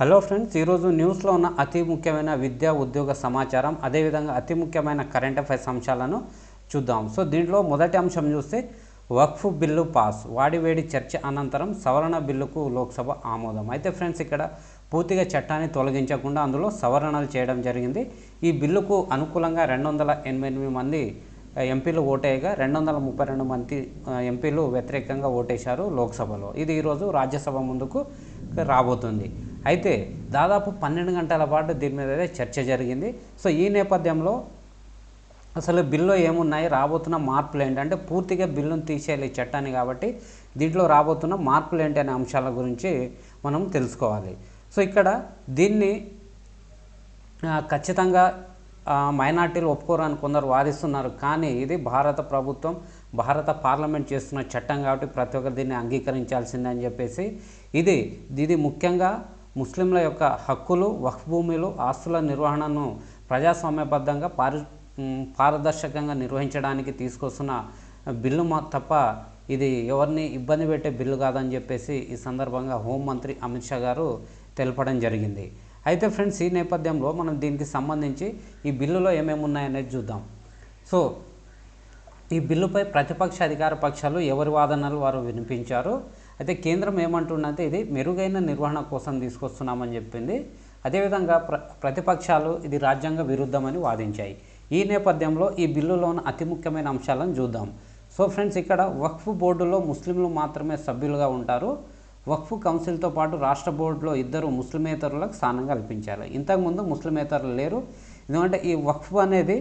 Hello friends ఈరోజు న్యూస్లో ఉన్న అతి ముఖ్యమైన విద్యా ఉద్యోగ సమాచారం అదేవిధంగా అతి ముఖ్యమైన కరెంట్ అఫైర్స్ అంశాలను చూద్దాం. సో దీంట్లో మొదటి అంశం చూస్తే వక్ఫ్ బిల్లు పాస్ వాడివేడి చర్చ అనంతరం సవరణ బిల్లుకు లోక్సభ ఆమోదం. అయితే ఫ్రెండ్స్ ఇక్కడ పూర్తిగా చట్టాన్ని తొలగించకుండా అందులో సవరణలు చేయడం జరిగింది. ఈ బిల్లుకు అనుకూలంగా రెండు వందల ఎనభై ఎనిమిది మంది ఎంపీలు ఓటేయగా రెండు వందల ముప్పై రెండు మంది ఎంపీలు వ్యతిరేకంగా ఓటేశారు లోక్సభలో. ఇది ఈరోజు రాజ్యసభ ముందుకు రాబోతుంది. అయితే దాదాపు పన్నెండు గంటల పాటు దీని మీద అయితే చర్చ జరిగింది. సో ఈ నేపథ్యంలో అసలు బిల్లు ఏమున్నాయి? రాబోతున్న మార్పులు ఏంటంటే పూర్తిగా బిల్లును తీసేయాలి చట్టాన్ని కాబట్టి దీంట్లో రాబోతున్న మార్పులు ఏంటి అనే అంశాల గురించి మనం తెలుసుకోవాలి. సో ఇక్కడ దీన్ని ఖచ్చితంగా మైనార్టీలు ఒప్పుకోరు అని కొందరు వాదిస్తున్నారు. కానీ ఇది భారత ప్రభుత్వం భారత పార్లమెంట్ చేస్తున్న చట్టం కాబట్టి ప్రతి ఒక్కరు దీన్ని అంగీకరించాల్సిందే అని చెప్పేసి ఇది ఇది ముఖ్యంగా ముస్లింల యొక్క హక్కులు వక్ఫ్ భూమిలు ఆస్తుల నిర్వహణను ప్రజాస్వామ్యబద్ధంగా పారి పారదర్శకంగా నిర్వహించడానికి తీసుకొస్తున్న బిల్లు మా తప్ప ఇది ఎవరిని ఇబ్బంది పెట్టే బిల్లు కాదని చెప్పేసి ఈ సందర్భంగా హోంమంత్రి అమిత్ షా గారు తెలపడం జరిగింది. అయితే ఫ్రెండ్స్ ఈ నేపథ్యంలో మనం దీనికి సంబంధించి ఈ బిల్లులో ఏమేమి ఉన్నాయనేది చూద్దాం. సో ఈ బిల్లుపై ప్రతిపక్ష అధికార పక్షాలు ఎవరి వాదనలు వారు వినిపించారు? అయితే కేంద్రం ఏమంటుందంటే ఇది మెరుగైన నిర్వహణ కోసం తీసుకొస్తున్నామని చెప్పింది. అదేవిధంగా ప్ర ప్రతిపక్షాలు ఇది రాజ్యాంగ విరుద్ధమని వాదించాయి. ఈ నేపథ్యంలో ఈ బిల్లులో ఉన్న అతి ముఖ్యమైన అంశాలను చూద్దాం. సో ఫ్రెండ్స్ ఇక్కడ వక్ఫ్ బోర్డులో ముస్లింలు మాత్రమే సభ్యులుగా ఉంటారు. వక్ఫ్ కౌన్సిల్తో పాటు రాష్ట్ర బోర్డులో ఇద్దరు ముస్లిమేతరులకు స్థానం కల్పించాలి. ఇంతకుముందు ముస్లిమేతరులు లేరు. ఎందుకంటే ఈ వక్ఫ్ అనేది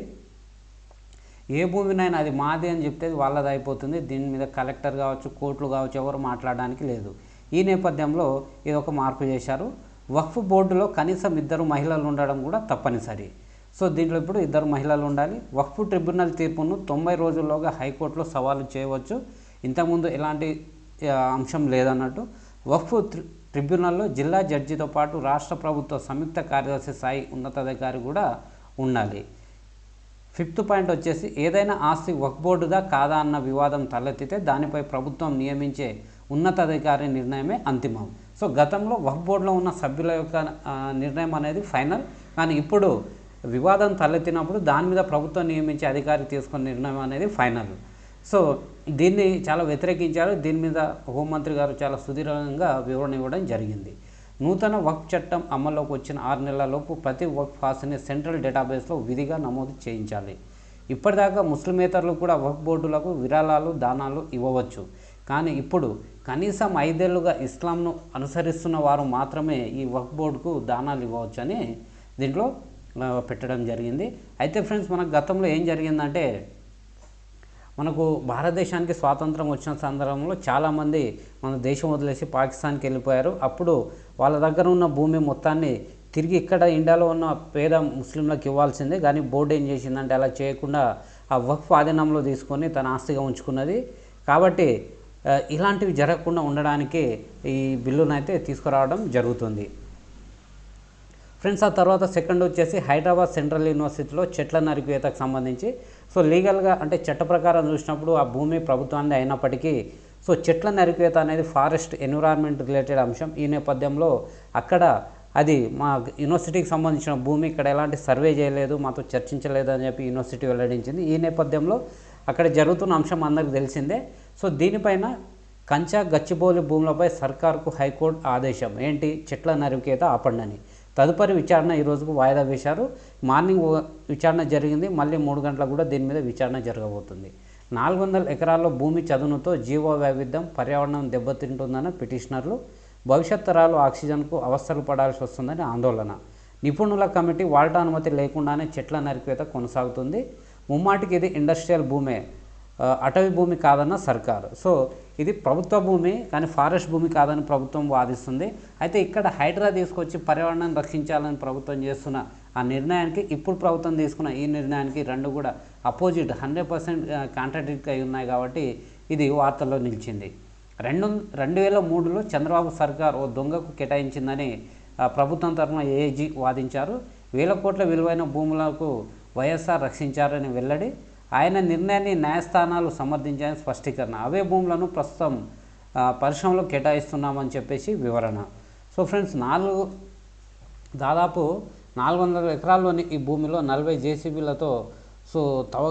ఏ భూమినైనా అది మాది అని చెప్తే అది వాళ్ళది అయిపోతుంది. దీని మీద కలెక్టర్ కావచ్చు కోర్టులు కావచ్చు ఎవరు మాట్లాడడానికి లేదు. ఈ నేపథ్యంలో ఇది ఒక మార్పు చేశారు. వక్ఫ్ బోర్డులో కనీసం ఇద్దరు మహిళలు ఉండడం కూడా తప్పనిసరి. సో దీంట్లో ఇప్పుడు ఇద్దరు మహిళలు ఉండాలి. వక్ఫ్ ట్రిబ్యునల్ తీర్పును తొంభై రోజుల్లోగా హైకోర్టులో సవాలు చేయవచ్చు. ఇంతకుముందు ఎలాంటి అంశం లేదన్నట్టు. వక్ఫ్ ట్రిబ్యునల్లో జిల్లా జడ్జితో పాటు రాష్ట్ర ప్రభుత్వ సంయుక్త కార్యదర్శి స్థాయి ఉన్నతాధికారి కూడా ఉండాలి. ఫిఫ్త్ పాయింట్ వచ్చేసి ఏదైనా ఆస్తి వక్ బోర్డుదా కాదా అన్న వివాదం తలెత్తితే దానిపై ప్రభుత్వం నియమించే ఉన్నతాధికారి నిర్ణయమే అంతిమం. సో గతంలో వక్ బోర్డులో ఉన్న సభ్యుల యొక్క నిర్ణయం అనేది ఫైనల్. కానీ ఇప్పుడు వివాదం తలెత్తినప్పుడు దాని మీద ప్రభుత్వం నియమించే అధికారి తీసుకున్న నిర్ణయం అనేది ఫైనల్. సో దీన్ని చాలా వ్యతిరేకించారు. దీని మీద హోంమంత్రి గారు చాలా సుదీర్ఘంగా వివరణ ఇవ్వడం జరిగింది. నూతన వక్ఫ్ చట్టం అమల్లోకి వచ్చిన ఆరు నెలలలోపు ప్రతి వక్ఫ్ ఆస్తిని సెంట్రల్ డేటాబేస్లో విధిగా నమోదు చేయించాలి. ఇప్పటిదాకా ముస్లిమేతరులు కూడా వక్ఫ్ బోర్డులకు విరాళాలు దానాలు ఇవ్వవచ్చు. కానీ ఇప్పుడు కనీసం ఐదేళ్ళుగా ఇస్లాంను అనుసరిస్తున్న వారు మాత్రమే ఈ వక్ఫ్ బోర్డుకు దానాలు ఇవ్వవచ్చు అని దీంట్లో పెట్టడం జరిగింది. అయితే ఫ్రెండ్స్ మనకు గతంలో ఏం జరిగిందంటే మనకు భారతదేశానికి స్వాతంత్రం వచ్చిన సందర్భంలో చాలామంది మన దేశం వదిలేసి పాకిస్తాన్కి వెళ్ళిపోయారు. అప్పుడు వాళ్ళ దగ్గర ఉన్న భూమి మొత్తాన్ని తిరిగి ఇక్కడ ఇండియాలో ఉన్న పేద ముస్లింలకు ఇవ్వాల్సిందే. కానీ బోర్డు ఏం చేసిందంటే అలా చేయకుండా ఆ వక్ఫ్ ఆధీనంలో తీసుకొని తన ఆస్తిగా ఉంచుకున్నది. కాబట్టి ఇలాంటివి జరగకుండా ఉండడానికి ఈ బిల్లునైతే తీసుకురావడం జరుగుతుంది. ఫ్రెండ్స్ ఆ తర్వాత సెకండ్ వచ్చేసి హైదరాబాద్ సెంట్రల్ యూనివర్సిటీలో చెట్ల నరికివేతకు సంబంధించి. సో లీగల్గా అంటే చట్ట ప్రకారం చూసినప్పుడు ఆ భూమి ప్రభుత్వాన్ని అయినప్పటికీ సో చెట్ల నరికివేత అనేది ఫారెస్ట్ ఎన్విరాన్మెంట్ రిలేటెడ్ అంశం. ఈ నేపథ్యంలో అక్కడ అది మా యూనివర్సిటీకి సంబంధించిన భూమి ఇక్కడ ఎలాంటి సర్వే చేయలేదు మాతో చర్చించలేదు అని చెప్పి యూనివర్సిటీ వెల్లడించింది. ఈ నేపథ్యంలో అక్కడ జరుగుతున్న అంశం అందరికీ తెలిసిందే. సో దీనిపైన కంచా గచ్చిబౌలి భూములపై సర్కార్కు హైకోర్టు ఆదేశం. ఏంటి? చెట్ల నరికేత ఆపండి అని తదుపరి విచారణ ఈ రోజుకు వాయిదా వేశారు. మార్నింగ్ విచారణ జరిగింది. మళ్ళీ మూడు గంటలకు కూడా దీని మీద విచారణ జరగబోతుంది. నాలుగు వందల ఎకరాల్లో భూమి చదునుతో జీవ వైవిధ్యం పర్యావరణం దెబ్బతింటుందని పిటిషనర్లు భవిష్యత్ తరాలు ఆక్సిజన్కు అవస్థలు పడాల్సి వస్తుందని ఆందోళన. నిపుణుల కమిటీ వాడట అనుమతి లేకుండానే చెట్ల నరికివేత కొనసాగుతుంది. ముమ్మాటికి ఇది ఇండస్ట్రియల్ భూమే. అటవీ భూమి కాదన్న సర్కారు. సో ఇది ప్రభుత్వ భూమి కానీ ఫారెస్ట్ భూమి కాదని ప్రభుత్వం వాదిస్తుంది. అయితే ఇక్కడ హైడ్రా తీసుకొచ్చి పర్యావరణాన్ని రక్షించాలని ప్రభుత్వం చేస్తున్న ఆ నిర్ణయానికి ఇప్పుడు ప్రభుత్వం తీసుకున్న ఈ నిర్ణయానికి రెండు కూడా అపోజిట్ హండ్రెడ్ పర్సెంట్ కాంట్రాడిక్ట్ అయి ఉన్నాయి కాబట్టి ఇది వార్తల్లో నిలిచింది. రెండు రెండు వేల మూడులో చంద్రబాబు సర్కార్ ఓ దొంగకు కేటాయించిందని ప్రభుత్వం తరఫున ఏఏజీ వాదించారు. వేల కోట్ల విలువైన భూములకు వైఎస్ఆర్ రక్షించారని వెల్లడి ఆయన నిర్ణయాన్ని న్యాయస్థానాలు సమర్థించాయని స్పష్టీకరణ. అవే భూములను ప్రస్తుతం పరిశ్రమలో కేటాయిస్తున్నామని చెప్పేసి వివరణ. సో ఫ్రెండ్స్ నాలుగు దాదాపు నాలుగు వందల ఎకరాల్లోని ఈ భూమిలో నలభై జేసీబీలతో సో తవ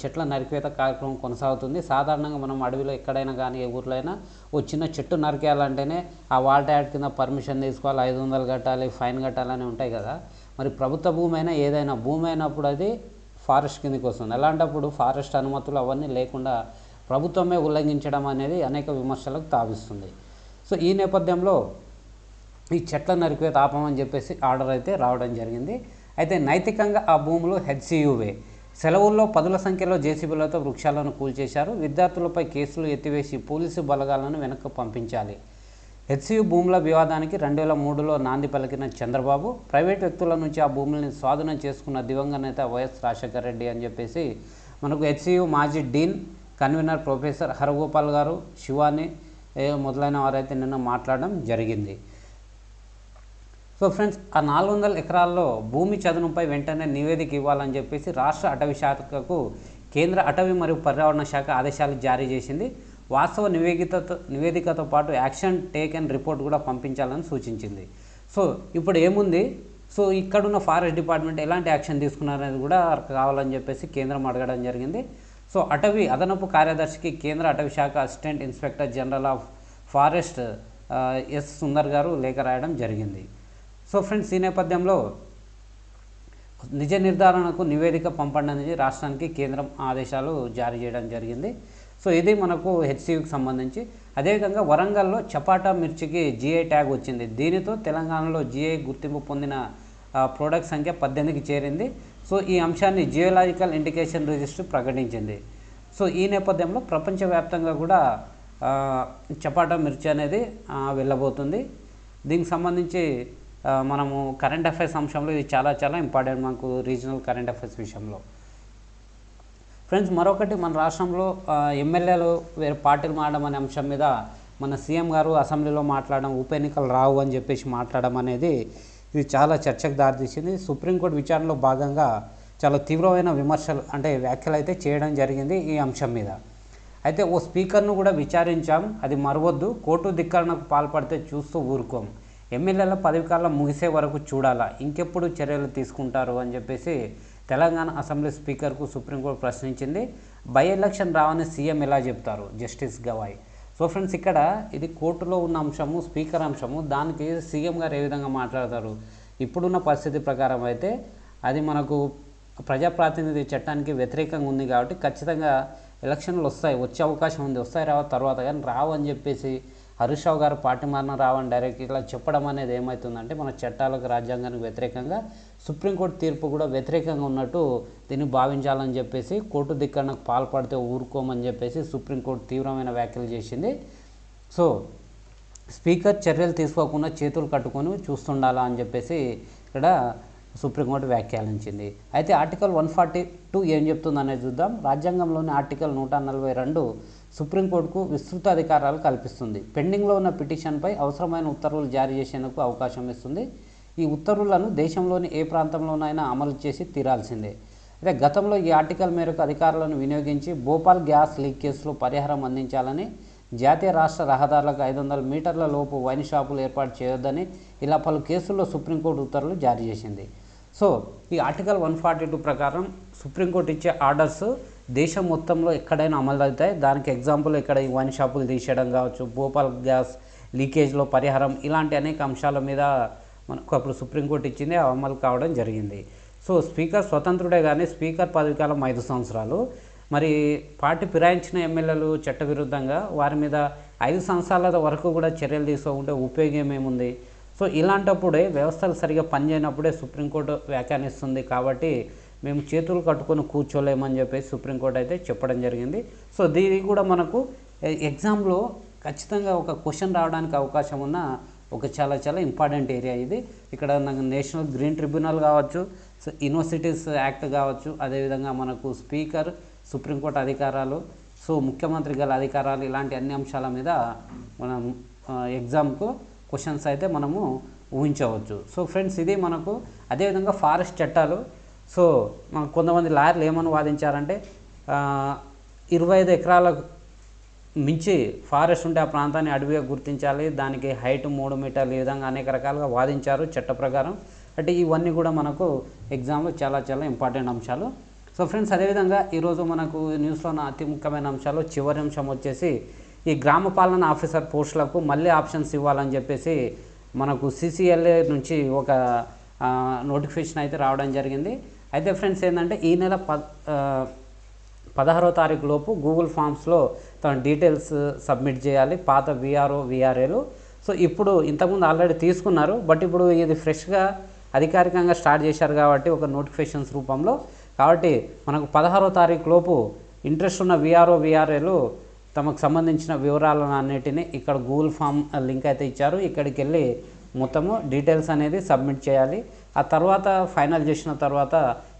చెట్ల నరికివేత కార్యక్రమం కొనసాగుతుంది. సాధారణంగా మనం అడవిలో ఎక్కడైనా కానీ ఏ ఊర్లో అయినా ఓ చిన్న చెట్టు నరికేయాలంటేనే ఆ వాల్ట్ యాడ్ కింద పర్మిషన్ తీసుకోవాలి. ఐదు వందలు కట్టాలి ఫైన్ కట్టాలని ఉంటాయి కదా. మరి ప్రభుత్వ భూమి అయినా ఏదైనా భూమి అయినప్పుడు అది ఫారెస్ట్ కిందకి వస్తుంది. అలాంటప్పుడు ఫారెస్ట్ అనుమతులు అవన్నీ లేకుండా ప్రభుత్వమే ఉల్లంఘించడం అనేది అనేక విమర్శలకు తావిస్తుంది. సో ఈ నేపథ్యంలో ఈ చెట్ల నరికివేత ఆపమని చెప్పేసి ఆర్డర్ అయితే రావడం జరిగింది. అయితే నైతికంగా ఆ భూములు హెచ్సియువే. సెలవుల్లో పదుల సంఖ్యలో జేసీబీలతో వృక్షాలను కూల్చేశారు. విద్యార్థులపై కేసులు ఎత్తివేసి పోలీసు బలగాలను వెనక్కు పంపించాలి. హెచ్సియు భూముల వివాదానికి రెండు వేల మూడులో నాంది పలికిన చంద్రబాబు ప్రైవేట్ వ్యక్తుల నుంచి ఆ భూముల్ని స్వాధీనం చేసుకున్న దివంగత నేత వైఎస్ రాజశేఖర రెడ్డి అని చెప్పేసి మనకు హెచ్సియు మాజీ డీన్ కన్వీనర్ ప్రొఫెసర్ హరగోపాల్ గారు శివాని మొదలైన వారైతే నిన్న మాట్లాడడం జరిగింది. సో ఫ్రెండ్స్ ఆ నాలుగు వందల ఎకరాల్లో భూమి చదునుపై వెంటనే నివేదిక ఇవ్వాలని చెప్పేసి రాష్ట్ర అటవీ శాఖకు కేంద్ర అటవీ మరియు పర్యావరణ శాఖ ఆదేశాలు జారీ చేసింది. వాస్తవ నివేదికతో నివేదికతో పాటు యాక్షన్ టేక్ అండ్ రిపోర్ట్ కూడా పంపించాలని సూచించింది. సో ఇప్పుడు ఏముంది? సో ఇక్కడున్న ఫారెస్ట్ డిపార్ట్మెంట్ ఎలాంటి యాక్షన్ తీసుకున్నారనేది కూడా కావాలని చెప్పేసి కేంద్రం అడగడం జరిగింది. సో అటవీ అదనపు కార్యదర్శికి కేంద్ర అటవీ శాఖ assistant inspector general of forest S. Sundar garu లేఖ రాయడం జరిగింది. సో ఫ్రెండ్స్ ఈ నేపథ్యంలో నిజ నిర్ధారణకు నివేదిక పంపండి అనేది రాష్ట్రానికి కేంద్రం ఆదేశాలు జారీ చేయడం జరిగింది. సో ఇది మనకు హెచ్సియుకి సంబంధించి. అదేవిధంగా వరంగల్లో చపాటా మిర్చికి జిఐ ట్యాగ్ వచ్చింది. దీనితో తెలంగాణలో జిఐ గుర్తింపు పొందిన ప్రోడక్ట్ సంఖ్య పద్దెనిమిదికి చేరింది. సో ఈ అంశాన్ని జియోలాజికల్ ఇండికేషన్ రిజిస్టర్ ప్రకటించింది. సో ఈ నేపథ్యంలో ప్రపంచవ్యాప్తంగా కూడా చపాటా మిర్చి అనేది వెళ్ళబోతుంది. దీనికి సంబంధించి మనము కరెంట్ అఫైర్స్ అంశంలో ఇది చాలా చాలా ఇంపార్టెంట్ మనకు రీజనల్ కరెంట్ అఫైర్స్ విషయంలో. ఫ్రెండ్స్ మరొకటి మన రాష్ట్రంలో ఎమ్మెల్యేలు వేరే పార్టీలు మారడం అనే అంశం మీద మన సీఎం గారు అసెంబ్లీలో మాట్లాడడం ఉప ఎన్నికలు రావు అని చెప్పేసి మాట్లాడడం అనేది ఇది చాలా చర్చకు దారితీసింది. సుప్రీంకోర్టు విచారణలో భాగంగా చాలా తీవ్రమైన విమర్శలు అంటే వ్యాఖ్యలు అయితే చేయడం జరిగింది ఈ అంశం మీద. అయితే ఓ స్పీకర్ను కూడా విచారించాం. అది మరవద్దు. కోర్టు ధిక్కరణకు పాల్పడితే చూస్తూ ఊరుకోం. ఎమ్మెల్యేల పదవి కాలం ముగిసే వరకు చూడాలా. ఇంకెప్పుడు చర్యలు తీసుకుంటారు అని చెప్పేసి తెలంగాణ అసెంబ్లీ స్పీకర్కు సుప్రీంకోర్టు ప్రశ్నించింది. బై ఎలక్షన్ రావని సీఎం ఎలా చెప్తారు? జస్టిస్ గవాయ్. సో ఫ్రెండ్స్ ఇక్కడ ఇది కోర్టులో ఉన్న అంశము స్పీకర్ అంశము. దానికి సీఎం గారు ఏ విధంగా మాట్లాడతారు? ఇప్పుడున్న పరిస్థితి ప్రకారం అయితే అది మనకు ప్రజాప్రాతినిధ్య చట్టానికి వ్యతిరేకంగా ఉంది కాబట్టి ఖచ్చితంగా ఎలక్షన్లు వస్తాయి వచ్చే అవకాశం ఉంది. వస్తాయి రావు తర్వాత కానీ రావు అని చెప్పేసి హరీష్ రావు గారు పార్టీ మారిన రావని డైరెక్ట్ ఇట్లా చెప్పడం అనేది ఏమవుతుందంటే మన చట్టాలకు రాజ్యాంగానికి వ్యతిరేకంగా సుప్రీంకోర్టు తీర్పు కూడా వ్యతిరేకంగా ఉన్నట్టు దీన్ని భావించాలని చెప్పేసి కోర్టు ధిక్కరణకు పాల్పడితే ఊరుకోమని చెప్పేసి సుప్రీంకోర్టు తీవ్రమైన వ్యాఖ్యలు చేసింది. సో స్పీకర్ చర్యలు తీసుకోకుండా చేతులు కట్టుకొని చూస్తుండాలా అని చెప్పేసి ఇక్కడ సుప్రీంకోర్టు వ్యాఖ్యానించింది. అయితే ఆర్టికల్ వన్ ఫార్టీ టూ ఏం చెప్తుంది అనేది చూద్దాం. రాజ్యాంగంలోని ఆర్టికల్ నూట నలభై రెండు సుప్రీంకోర్టుకు విస్తృత అధికారాలు కల్పిస్తుంది. పెండింగ్లో ఉన్న పిటిషన్పై అవసరమైన ఉత్తర్వులు జారీ చేసేందుకు అవకాశం ఇస్తుంది. ఈ ఉత్తర్వులను దేశంలోని ఏ ప్రాంతంలోనైనా అమలు చేసి తీరాల్సిందే. అయితే గతంలో ఈ ఆర్టికల్ మేరకు అధికారులను వినియోగించి భోపాల్ గ్యాస్ లీక్ కేసులో పరిహారం అందించాలని జాతీయ రాష్ట్ర రహదారులకు ఐదు వందల మీటర్ల లోపు వైన్ షాపులు ఏర్పాటు చేయొద్దని ఇలా పలు కేసుల్లో సుప్రీంకోర్టు ఉత్తర్వులు జారీ చేసింది. సో ఈ ఆర్టికల్ వన్ ఫార్టీ టూ ప్రకారం సుప్రీంకోర్టు ఇచ్చే ఆర్డర్స్ దేశం మొత్తంలో ఎక్కడైనా అమలు అవుతాయి దానికి ఎగ్జాంపుల్ ఇక్కడ ఈ వైన్ షాపులు తీసేయడం కావచ్చు భోపాల్ గ్యాస్ లీకేజ్లో పరిహారం ఇలాంటి అనేక అంశాల మీద మనకు అప్పుడు సుప్రీంకోర్టు ఇచ్చింది అమలు కావడం జరిగింది. సో స్పీకర్ స్వతంత్రుడే కానీ స్పీకర్ పదవి కాలం ఐదు సంవత్సరాలు. మరి పార్టీ ఫిరాయించిన ఎమ్మెల్యేలు చట్టవిరుద్ధంగా వారి మీద ఐదు సంవత్సరాల వరకు కూడా చర్యలు తీసుకోకుంటే ఉపయోగం ఏముంది? సో ఇలాంటప్పుడే వ్యవస్థలు సరిగా పనిచేయనప్పుడే సుప్రీంకోర్టు వ్యాఖ్యానిస్తుంది కాబట్టి మేము చేతులు కట్టుకొని కూర్చోలేమని చెప్పేసి సుప్రీంకోర్టు అయితే చెప్పడం జరిగింది. సో దీనికి కూడా మనకు ఎగ్జామ్లో ఖచ్చితంగా ఒక క్వశ్చన్ రావడానికి అవకాశం ఉన్న ఒక చాలా చాలా ఇంపార్టెంట్ ఏరియా ఇది. ఇక్కడ నాకు నేషనల్ గ్రీన్ ట్రిబ్యునల్ కావచ్చు సో యూనివర్సిటీస్ యాక్ట్ కావచ్చు అదేవిధంగా మనకు స్పీకర్ సుప్రీంకోర్టు అధికారాలు సో ముఖ్యమంత్రి గల అధికారాలు ఇలాంటి అన్ని అంశాల మీద మనం ఎగ్జామ్కు క్వశ్చన్స్ అయితే మనము ఊహించవచ్చు. సో ఫ్రెండ్స్ ఇది మనకు అదేవిధంగా ఫారెస్ట్ చట్టాలు. సో మన కొంతమంది లాయర్లు ఏమని వాదించారంటే ఇరవై ఐదు ఎకరాలకు మించి ఫారెస్ట్ ఉంటే ఆ ప్రాంతాన్ని అడవిగా గుర్తించాలి దానికి హైట్ మూడు మీటర్లు ఈ విధంగా అనేక రకాలుగా వాదించారు చట్ట ప్రకారం. అంటే ఇవన్నీ కూడా మనకు ఎగ్జామ్లో చాలా చాలా ఇంపార్టెంట్ అంశాలు. సో ఫ్రెండ్స్ అదేవిధంగా ఈరోజు మనకు న్యూస్లో ఉన్న అతి ముఖ్యమైన అంశాలు చివరి అంశం వచ్చేసి ఈ గ్రామ పాలన ఆఫీసర్ పోస్టులకు మళ్ళీ ఆప్షన్స్ ఇవ్వాలని చెప్పేసి మనకు సిసిఎల్ఏ నుంచి ఒక నోటిఫికేషన్ అయితే రావడం జరిగింది. అయితే ఫ్రెండ్స్ ఏంటంటే ఈ నెల ప పదహారో తారీఖు లోపు గూగుల్ ఫామ్స్లో తన డీటెయిల్స్ సబ్మిట్ చేయాలి. పాత విఆర్ఓ విఆర్ఏలు సో ఇప్పుడు ఇంతకుముందు ఆల్రెడీ తీసుకున్నారు. బట్ ఇప్పుడు ఇది ఫ్రెష్గా అధికారికంగా స్టార్ట్ చేశారు కాబట్టి ఒక నోటిఫికేషన్స్ రూపంలో. కాబట్టి మనకు పదహారో తారీఖు లోపు ఇంట్రెస్ట్ ఉన్న విఆర్ఓ విఆర్ఏలు తమకు సంబంధించిన వివరాలను అన్నిటిని ఇక్కడ గూగుల్ ఫామ్ లింక్ అయితే ఇచ్చారు. ఇక్కడికి వెళ్ళి మొత్తము డీటెయిల్స్ అనేది సబ్మిట్ చేయాలి. ఆ తర్వాత ఫైనల్ చేసిన తర్వాత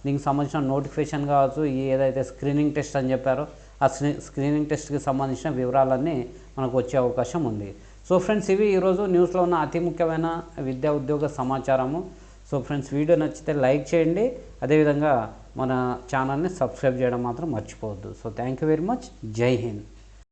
దీనికి సంబంధించిన నోటిఫికేషన్ కావచ్చు ఏదైతే స్క్రీనింగ్ టెస్ట్ అని చెప్పారో ఆ స్క్రీనింగ్ టెస్ట్కి సంబంధించిన వివరాలన్నీ మనకు వచ్చే అవకాశం ఉంది. సో ఫ్రెండ్స్ ఇవి ఈరోజు న్యూస్లో ఉన్న అతి ముఖ్యమైన విద్యా ఉద్యోగ సమాచారము. సో ఫ్రెండ్స్ వీడియో నచ్చితే లైక్ చేయండి. అదేవిధంగా మన ఛానల్ని సబ్స్క్రైబ్ చేయడం మాత్రం మర్చిపోవద్దు. So thank you very much. జై హింద్.